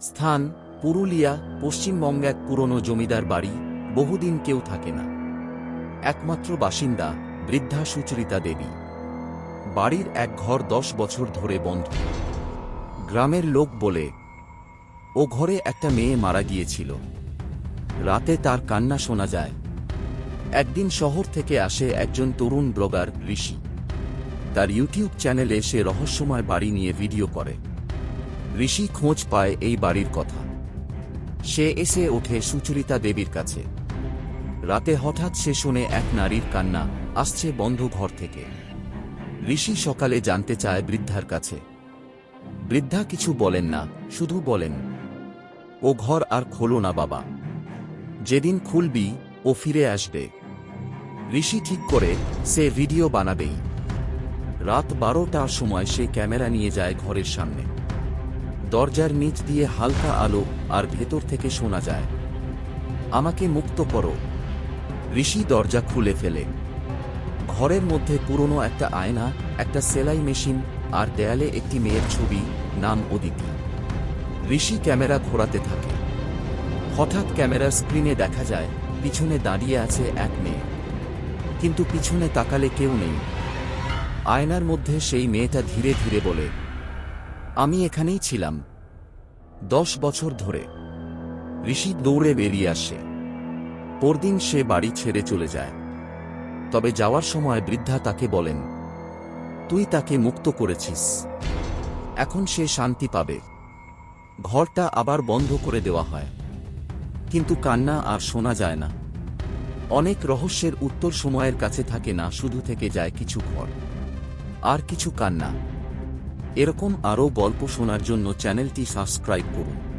স্থান, পুরুলিয়া, পশ্চিমবঙ্গ এক পুরনো জমিদার বাড়ি, বহুদিন কেউ থাকে না। একমাত্র বাসিন্দা বৃদ্ধা সুচরিতা দেবী। বাড়ির এক ঘর দশ বছর ধরে বন্ধ। গ্রামের লোক বলে, ও ঘরে একটা মেয়ে মারা গিয়েছিল। রাতে তার কান্না শোনা যায়। একদিন শহর থেকে আসে একজন তরুণ ব্লগার ঋষি। তার ইউটিউব চ্যানেলে সে রহস্যময় বাড়ি নিয়ে ভিডিও করে। ঋষি খোঁজ পায় এই বাড়ির কথা। সে এসে ওঠে সুচরিতা দেবীর কাছে। রাতে হঠাৎ সে শুনে এক নারীর কান্না আসছে বন্ধ ঘর থেকে। ঋষি সকালে জানতে চায় বৃদ্ধার কাছে। বৃদ্ধা কিছু বলেন না, শুধু বলেন, ও ঘর আর খোলো না বাবা। যেদিন খুলবি, ও ফিরে আসবে। ঋষি ঠিক করে সে ভিডিও বানাবেই। রাত বারোটার সময় সে ক্যামেরা নিয়ে যায় ঘরের সামনে। দরজার নিচ দিয়ে হালকা আলো আর ভেতর থেকে শোনা যায়। আমাকে মুক্ত করো। ঋষি দরজা খুলে ফেলে। ঘরের মধ্যে পুরনো একটা আয়না, একটা সেলাই মেশিন আর দেয়ালে একটি মেয়ের ছবি, নাম অদিতি। ঋষি ক্যামেরা ঘোরাতে থাকে। হঠাৎ ক্যামেরার স্ক্রিনে দেখা যায়, পিছনে দাঁড়িয়ে আছে এক মেয়ে। কিন্তু পিছনে তাকালে কেউ নেই। আয়নার মধ্যে সেই মেয়েটা ধীরে ধীরে বলে আমি এখানেই ছিলাম। দশ বছর ধরে। ঋষি দৌড়ে বেরিয়ে আসে। পরদিন সে বাড়ি ছেড়ে চলে যায়। তবে যাওয়ার সময় বৃদ্ধা তাকে বলেন, তুই তাকে মুক্ত করেছিস। এখন সে শান্তি পাবে। ঘরটা আবার বন্ধ করে দেওয়া হয়। কিন্তু কান্না আর শোনা যায় না। অনেক রহস্যের উত্তর সময়ের কাছে থাকে না, শুধু থেকে যায় কিছু ঘর। আর কিছু কান্না। এরকম আরও গল্প শোনার জন্য চ্যানেলটি সাবস্ক্রাইব করুন।